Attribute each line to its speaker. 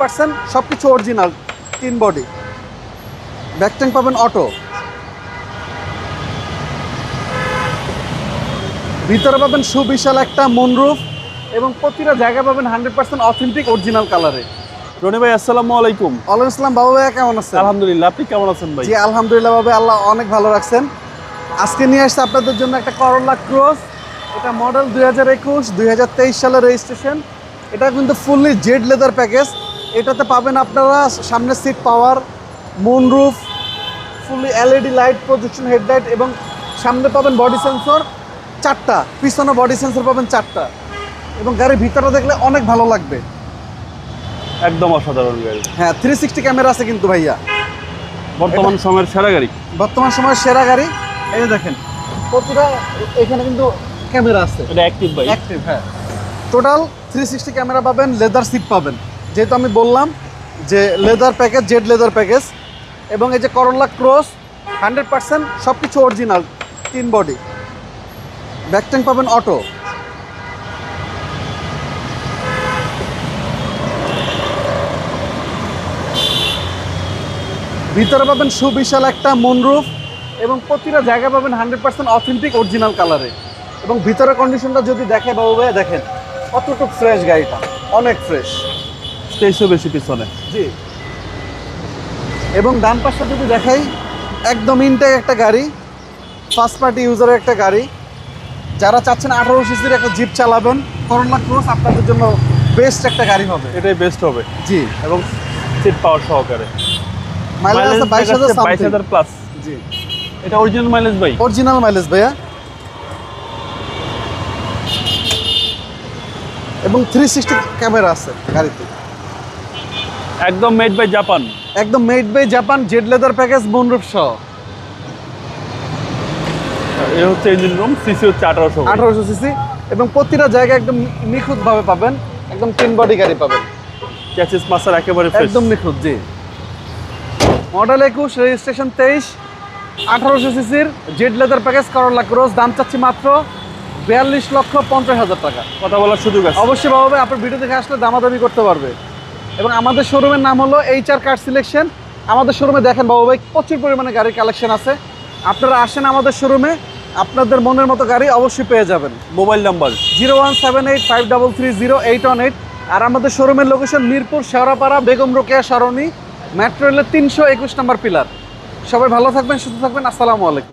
Speaker 1: Percent সব কিছু original তিন বডি ব্যাক ট্যাঙ্ক পাবেন অটো ভিতরে পাবেন সুবিশাল একটা মুনরুফ এবং প্রতিটা জায়গা পাবেন হান্ড্রেড পার্সেন্ট অথেন্টিক অরিজিনাল কালারে
Speaker 2: রনি ভাই আসসালামু আলাইকুম।
Speaker 1: ওয়ালাইকুম আসসালাম বাবু ভাইয়া কেমন আছেন?
Speaker 2: আলহামদুলিল্লাহ আপনি কেমন আছেন ভাই?
Speaker 1: জি আলহামদুলিল্লাহ ভাবে আল্লাহ অনেক ভালো রাখছেন। আজকে নিয়ে আসছে আপনাদের জন্য একটা করলা ক্রস এটা মডেল দুই হাজার একুশ দুই হাজার তেইশ সালের রেজিস্ট্রেশন এটা কিন্তু ফুললি জেড লেদার প্যাকেজ এটাতে পাবেন আপনারা সামনে seat power moonroof fully LED light projection headlight এবং সামনে পাবেন বডি সেন্সর চারটা পিছনে বডি সেন্সর পাবেন চারটা এবং গাড়ির ভিতরে দেখলে অনেক ভালো লাগবে।
Speaker 2: একদম অসাধারণ গাড়ি।
Speaker 1: হ্যাঁ থ্রি সিক্সটি ক্যামেরা আছে কিন্তু ভাইয়া।
Speaker 2: বর্তমান সময়ের সেরা গাড়ি।
Speaker 1: বর্তমান সময়ের সেরা গাড়ি। এই দেখেন প্রতিটা এখানে কিন্তু ক্যামেরা আছে।
Speaker 2: এটা অ্যাক্টিভ ভাই
Speaker 1: অ্যাক্টিভ হ্যাঁ। টোটাল থ্রি সিক্সটি ক্যামেরা পাবেন লেদার সিট পাবেন। যেহেতু আমি বললাম যে leather package Z leather package এবং এই যে করলা ক্রস হান্ড্রেড পার্সেন্ট সব কিছু অরিজিনাল তিন বডি ব্যাক ট্যাঙ্ক পাবেন অটো ভিতরে পাবেন সুবিশাল একটা মুনরুফ এবং প্রতিটা জায়গায় পাবেন হান্ড্রেড পার্সেন্ট অথেন্টিক অরিজিনাল কালারে এবং ভিতরের কন্ডিশনটা যদি দেখে বাবু ভাইয়া দেখেন, কতটুকু ফ্রেশ গাড়িটা, অনেক ফ্রেশ
Speaker 2: স্পেসও বেশি পিছনে।
Speaker 1: জি। এবং ডান পাশটা যদি দেখাই একদম ইনটেক একটা গাড়ি ফার্স্ট পার্টি ইউজারের একটা গাড়ি। যারা চাচ্ছেন আঠারো সিসির একটা জিপ চালাবেন করোনা ক্রস আপনাদের জন্য বেস্ট একটা গাড়ি হবে।
Speaker 2: এটাই বেস্ট হবে।
Speaker 1: জি।
Speaker 2: এবং সিট পাওয়ার সহকারে।
Speaker 1: মাইলেজ আছে বাইশ হাজার
Speaker 2: বাইশ হাজার প্লাস
Speaker 1: জি।
Speaker 2: এটা অরিজিনাল মাইলেজ ভাই?
Speaker 1: অরিজিনাল মাইলেজ ভাইয়া। এবং থ্রি সিক্সটি ক্যামেরা আছে গাড়িতে।
Speaker 2: একদম মেড বাই জাপান
Speaker 1: একদম made by Japan Z leather package moonroof সহ।
Speaker 2: এ হচ্ছে ইঞ্জিন রুম সিসি হচ্ছে আঠারোশো
Speaker 1: আঠারোশো সিসি এবং প্রতিটা জায়গায় একদম নিখুঁতভাবে পাবেন। একদম তিন বডি গাড়ি পাবেন।
Speaker 2: চ্যাসিস মাসার একেবারে
Speaker 1: একদম নিখুঁত জি। মডেল একুশ রেজিস্ট্রেশন তেইশ। আঠারোশো সিসির Z leather package Corolla Cross দাম চাচ্ছি মাত্র বিয়াল্লিশ লক্ষ পঞ্চাশ হাজার টাকা।
Speaker 2: কথা বলার সুযোগ আছে।
Speaker 1: অবশ্যই বাবা আপনার ভিডিও দেখে আসলে দামাদামি করতে পারবে। এবং আমাদের শোরুমের নাম হলো এইচ আর কার সিলেকশন আমাদের শোরুমে দেখেন বাবু ভাই প্রচুর পরিমাণে গাড়ির কালেকশন আছে। আপনারা আসেন আমাদের শোরুমে আপনাদের মনের মতো গাড়ি অবশ্যই পেয়ে যাবেন।
Speaker 2: Mobile number?
Speaker 1: Zero one seven eight five double three zero eight one eight. আর আমাদের শোরুমের লোকেশন মিরপুর শেওড়াপাড়া বেগম রোকেয়া সরণি মেট্রো রেলের তিনশো একুশ নম্বর পিলার সবাই ভালো থাকবেন সুস্থ থাকবেন। আসসালামু আলাইকুম।